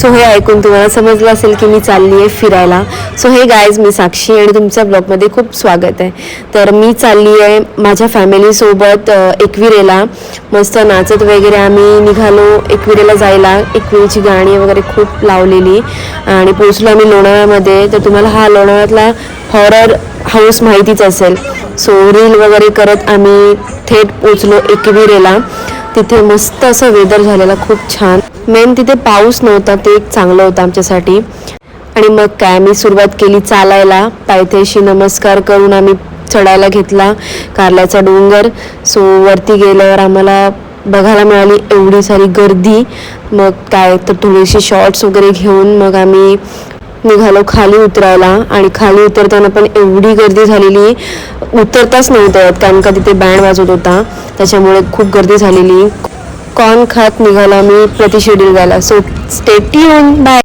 So हे ऐकून तुम्हाला समजलं असेल की मी चालली आहे फिरायला. सो हे गायज मी साक्षी आणि तुमच्या ब्लॉगमध्ये खूप स्वागत आहे. तर मी चालली आहे माझ्या फॅमिलीसोबत एकविरेला. मस्त नाचत वगैरे आम्ही निघालो एकविरेला जायला. एकविरेची गाणी वगैरे खूप लावलेली. आणि पोचलो आम्ही लोणावळ्यामध्ये. तर तुम्हाला हा लोणावळ्यातला हॉरर हाऊस माहितीच असेल. सो रील वगैरे करत आम्ही थेट पोचलो एकविरेला. तिथे मस्त असं वेदर झालेला खूप छान. मेन तिथे पाऊस नव्हता ते एक चांगलं होतं आमच्यासाठी. आणि मग काय मी सुरुवात केली चालायला. पायथ्याशी नमस्कार करून आम्ही चढायला घेतला कारल्याचा डोंगर. सो वरती गेल्यावर आम्हाला बघायला मिळाली एवढी सारी गर्दी. मग काय तर थोडेसे शॉर्ट्स वगैरे घेऊन मग आम्ही निघालो खाली उतरायला. आणि खाली उतरताना पण एवढी गर्दी झालेली. उतरताच नव्हतं कारण का तिथे बँड वाजवत होता. त्याच्यामुळे खूप गर्दी झालेली. कॉर्न खात निघाला मी प्रति शेड्यूल झाला सो स्टेटी ऑन बाय